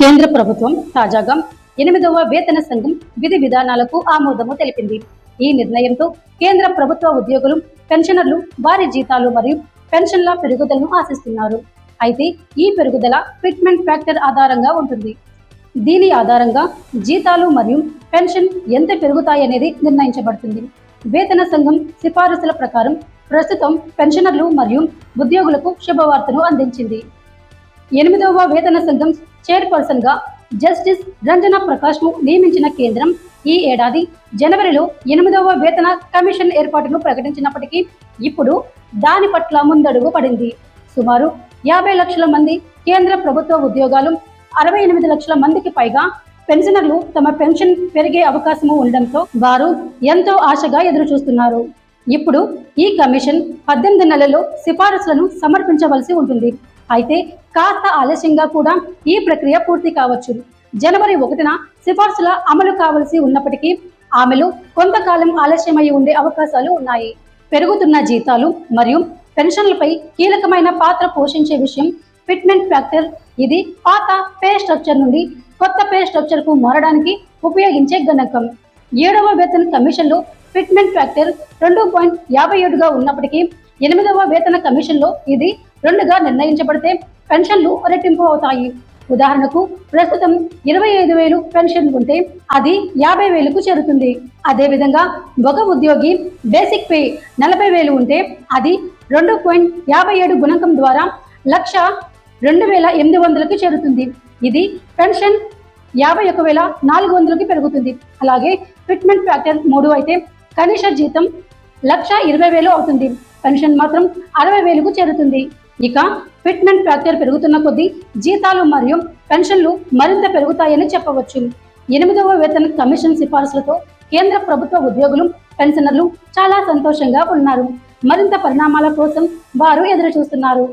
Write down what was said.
కేంద్ర ప్రభుత్వం తాజాగా ఎనిమిదవ వేతన సంఘం విధి విధానాలకు ఆమోదము తెలిపింది. ఈ నిర్ణయంతో కేంద్ర ప్రభుత్వ ఉద్యోగులు పెన్షనర్లు వారి జీతాలు మరియు పెన్షన్ల పెరుగుదలను ఆశిస్తున్నారు. అయితే ఈ పెరుగుదల ఫిట్మెంట్ ఫ్యాక్టర్ ఆధారంగా ఉంటుంది. దీని ఆధారంగా జీతాలు మరియు పెన్షన్ ఎంత పెరుగుతాయనేది నిర్ణయించబడుతుంది. వేతన సంఘం సిఫారసుల ప్రకారం ప్రస్తుతం పెన్షనర్లు మరియు ఉద్యోగులకు శుభవార్తను అందించింది. ఎనిమిదవ వేతన సంఘం చైర్పర్సన్గా జస్టిస్ రంజన ప్రకాష్ను నియమించిన కేంద్రం ఈ ఏడాది జనవరిలో ఎనిమిదవ వేతన కమిషన్ ఏర్పాటును ప్రకటించినప్పటికీ ఇప్పుడు దాని పట్ల ముందడుగు పడింది. సుమారు యాభై లక్షల మంది కేంద్ర ప్రభుత్వ ఉద్యోగాలు అరవై ఎనిమిది లక్షల మందికి పైగా పెన్షనర్లు తమ పెన్షన్ పెరిగే అవకాశము ఉండడంతో వారు ఎంతో ఆశగా ఎదురు చూస్తున్నారు ఇప్పుడు ఈ కమిషన్ పద్దెనిమిది నెలల్లో సిఫారసులను సమర్పించవలసి ఉంటుంది. అయితే కాస్త ఆలస్యంగా కూడా ఈ ప్రక్రియ పూర్తి కావచ్చు. జనవరి ఒకటిన సిఫార్సుల అమలు కావలసి ఉన్నప్పటికీ ఆమెలో కొంతకాలం ఆలస్యమై ఉండే అవకాశాలు ఉన్నాయి. పెరుగుతున్న జీతాలు మరియు పెన్షన్లపై కీలకమైన పాత్ర పోషించే విషయం ఫిట్మెంట్ ఫ్యాక్టర్. ఇది పాత పే స్ట్రక్చర్ నుండి కొత్త పే స్ట్రక్చర్కు మారడానికి ఉపయోగించే గణకం. ఏడవ వేతన కమిషన్లో ఫిట్మెంట్ ఫ్యాక్టర్ రెండు పాయింట్ యాభై ఏడుగా ఉన్నప్పటికీ ఎనిమిదవ వేతన కమిషన్లో ఇది రెండుగా నిర్ణయించబడితే పెన్షన్లు రెట్టింపు అవుతాయి. ఉదాహరణకు ప్రస్తుతం ఇరవై ఐదు వేలు పెన్షన్ ఉంటే అది యాభై వేలకు చేరుతుంది. అదేవిధంగా ఒక ఉద్యోగి బేసిక్ పే నలభై వేలు ఉంటే అది రెండు పాయింట్ యాభై ఏడు గుణకం ద్వారా లక్ష రెండు వేల ఎనిమిది వందలకు చేరుతుంది. ఇది పెన్షన్ యాభై ఒక వేల నాలుగు వందలకి పెరుగుతుంది. అలాగే ఫిట్మెంట్ ఫ్యాక్టర్ మూడు అయితే కనీస జీతం లక్ష ఇరవై వేలు అవుతుంది. పెన్షన్ మాత్రం అరవై వేలకు చేరుతుంది. ఇక ఫిట్మెంట్ ఫ్యాక్టర్ పెరుగుతున్న కొద్దీ జీతాలు మరియు పెన్షన్లు మరింత పెరుగుతాయని చెప్పవచ్చు. ఎనిమిదవ వేతన కమిషన్ సిఫార్సులతో కేంద్ర ప్రభుత్వ ఉద్యోగులు పెన్షనర్లు చాలా సంతోషంగా ఉన్నారు. మరింత పరిణామాల కోసం వారు ఎదురు చూస్తున్నారు